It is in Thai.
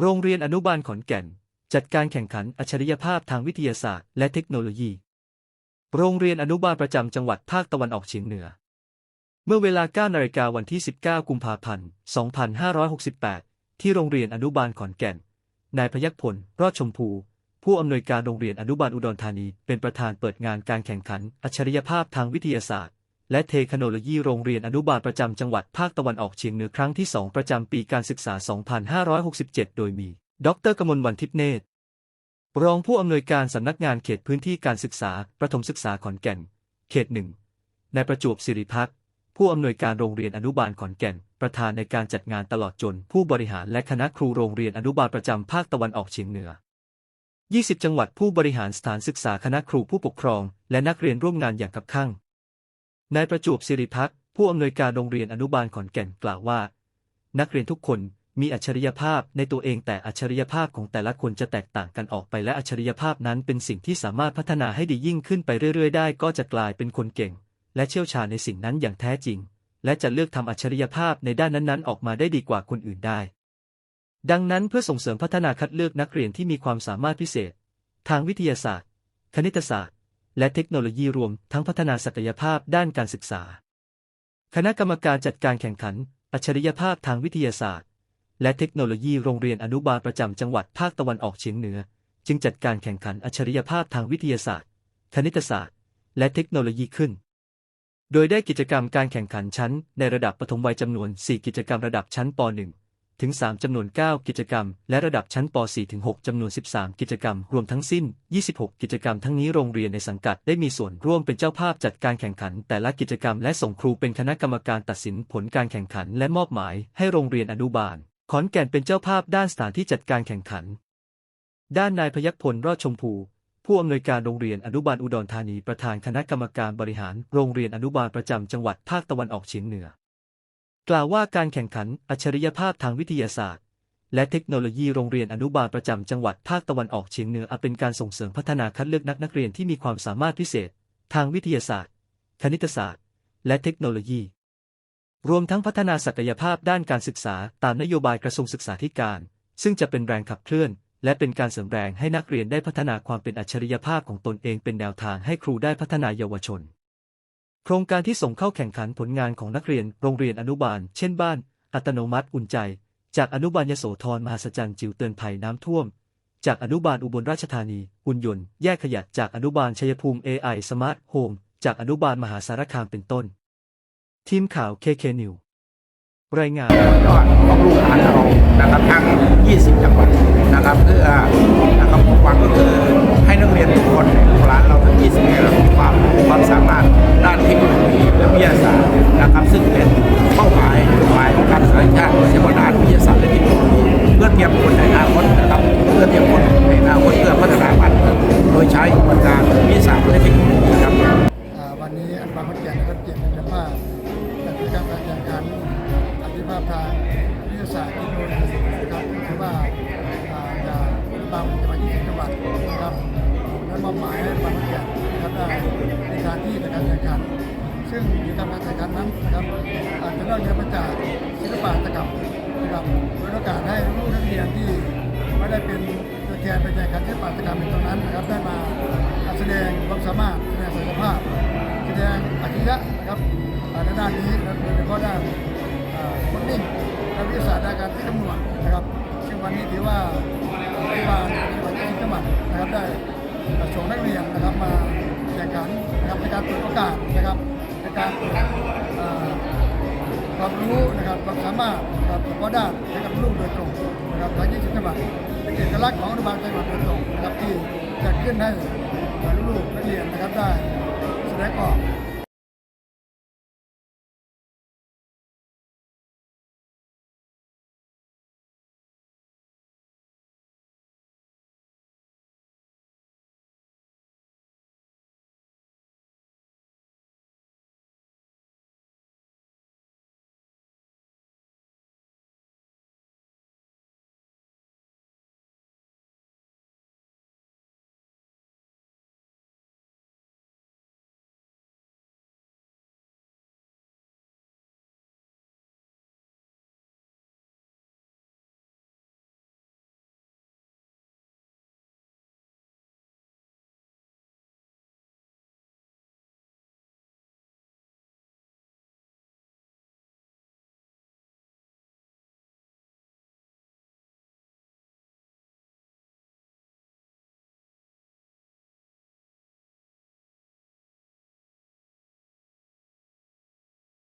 โรงเรียนอนุบาลขอนแก่น จัดการแข่งขันอัจฉริยภาพทางวิทยาศาสตร์ และเทคโนโลยี โรงเรียนอนุบาลประจำจังหวัดภาคตะวันออกเฉียงเหนือ เมื่อเวลา 9 นาฬิกาวันที่ 19 กุมภาพันธ์ 2568 ที่โรงเรียนอนุบาลขอนแก่น นายพยัคพล รอดชมพู ผู้อำนวยการโรงเรียนอนุบาลอุดรธานี เป็นประธานเปิดงานการแข่งขันอัจฉริยภาพทางวิทยาศาสตร์ และเทคโนโลยีโรงเรียนอนุบาลประจำจังหวัดภาคตะวันออกเฉียงเหนือครั้งที่ 2 ประจำปีการศึกษา 2567 โดยมี ดรกมลวันทิพย์เนตร รองผู้อำนวยการสำนักงานเขตพื้นที่การศึกษา ประถมศึกษาขอนแก่น เขตหนึ่งนายประจวบสิริพักษ์ผู้อำนวยการโรงเรียนอนุบาลขอนแก่น ประธานในการจัดงานตลอดจน ผู้บริหารและคณะครูโรงเรียนอนุบาลประจำภาคตะวันออกเฉียงเหนือ 20 จังหวัดผู้บริหารสถานศึกษาคณะครูผู้ปกครอง และนักเรียนร่วมงานอย่างคับคั่ง นายประจวบสิริพักษ์ผู้อำนวยการโรงเรียนอนุบาลขอนแก่นกล่าวว่า นักเรียนทุกคนมีอัจฉริยภาพในตัวเองแต่อัจฉริยภาพของแต่ละคนจะแตกต่างกันออกไปและอัจฉริยภาพนั้นเป็นสิ่งที่สามารถพัฒนาให้ดียิ่งขึ้นไปเรื่อยๆ ได้ก็จะกลายเป็นคนเก่ง และเชี่ยวชาญในสิ่งนั้นอย่างแท้จริง และจะเลือกทำอัจฉริยภาพในด้านนั้นๆ ออกมาได้ดีกว่าคนอื่นได้ ดังนั้นเพื่อส่งเสริมพัฒนาคัดเลือกนักเรียนที่มีความสามารถพิเศษ ทางวิทยาศาสตร์ คณิตศาสตร์ และเทคโนโลยีรวมทั้งพัฒนาศักยภาพด้านการศึกษา คณะกรรมการจัดการแข่งขัน อัจฉริยภาพทางวิทยาศาสตร์ และเทคโนโลยีโรงเรียนอนุบาลประจำจังหวัดภาคตะวันออกเฉียงเหนือ จึงจัดการแข่งขันอัจฉริยภาพทางวิทยาศาสตร์ คณิตศาสตร์ และเทคโนโลยีขึ้น โดยได้กิจกรรมการแข่งขันชั้นในระดับปฐมวัยจำนวน 4 กิจกรรมระดับชั้นป .1 ถึง 3 จำนวน 9 กิจกรรม และระดับชั้นป .4 ถึง 6 จำนวน 13 กิจกรรม รวมทั้งสิ้น 26 กิจกรรมทั้งนี้โรงเรียนในสังกัดได้มีส่วนร่วมเป็นเจ้าภาพจัดการแข่งขัน แต่ละกิจกรรมและส่งครูเป็นคณะกรรมการตัดสินผลการแข่งขัน และมอบหมายให้โรงเรียนอนุบาล ขอนแก่นเป็นเจ้าภาพด้านสถานที่จัดการแข่งขัน ด้านนายพยัคพลรอดชมพูผู้อำนวยการโรงเรียนอนุบาลอุดรธานีประธานคณะกรรมการบริหาร โรงเรียนอนุบาลประจำจังหวัดภาคตะวันออกเฉียงเหนือ กล่าวว่าการแข่งขันอัจฉริยภาพทางวิทยาศาสตร์ และเทคโนโลยีโรงเรียนอนุบาลประจำจังหวัดภาคตะวันออกเฉียงเหนืออเป็นการส่งเสริมพัฒนาคัดเลือกนักนักเรียนที่มีความสามารถพิเศษ ทางวิทยาศาสตร์ คณิตศาสตร์ และเทคโนโลยี รวมทั้งพัฒนาศักยภาพด้านการศึกษาตามนโยบายกระทรวงศึกษาธิการ ซึ่งจะเป็นแรงขับเคลื่อน และเป็นการเสริมแรงให้นักเรียนได้พัฒนาความเป็นอัจฉริยภาพของตนเองเป็นแนวทางให้ครูได้พัฒนาเยาวชน โครงการที่ส่งเข้าแข่งขันผลงานของนักเรียนโรงเรียนอนุบาล เช่นบ้าน อัตโนมัติอุ่นใจ จากอนุบาลยโสธรมหัศจรรย์จิ๋วเตือนภัยน้ำท่วม จากอนุบาลอุบลราชธานีหุ่นยนต์แยกขยะจากอนุบาลชัยภูมิ AI Smart Home จากอนุบาลมหาสารคามเป็นต้น ทีมข่าว KK News รายงานยอดของลูกหลานเรานะครับทั้ง 20 จังหวัดนะครับเพื่อนะครับ อันบางขอนแก่นนะครับเกียรติเป็นเจ้าภาพจัดกิจกรรมการแข่งขันอัจฉริภาพทางวิทยาศาสตร์เทคโนโลยีนะครับถือว่าจากบางจังหวัด20จังหวัดนะครับและมอบหมายให้บางขอนแก่นนะครับได้ในการที่ในการแข่งขัน ซึ่งกิจกรรมการแข่งขันนั้นนะครับอาจจะนอกเหนือมาจากศิลปะตถกรรมนะครับโดยโอกาสให้ลูกนักเรียนที่ไม่ได้เป็นตัวแทนไปแข่งขันศิลปะตถกรรมในตรงนั้นนะครับได้มาแสดงความสามารถแสดงศักยภาพ แสดงอัจฉริยะนะครับในด้านนี้นะครับโดยเฉพาะด้านคดดิ้งและวิทยาศาสตร์ด้านการคิดคำนวณนะครับ ซึ่งวันนี้ถือว่ารัฐบาลจังหวัดที่จังหวัดนะครับได้ส่งนักเรียนนะครับมาแข่งขันนะครับในการเปิดโอกาสนะครับในการเปิดความรู้นะครับความสามารถนะครับเฉพาะด้านให้กับลูกโดยตรงนะครับทั้ง20จังหวัดเป็นเอกลักษณ์ของอนุบาลจังหวัดโดยตรงนะครับที่จะขึ้นให้ลูกนักเรียนนะครับได้ แสดงออก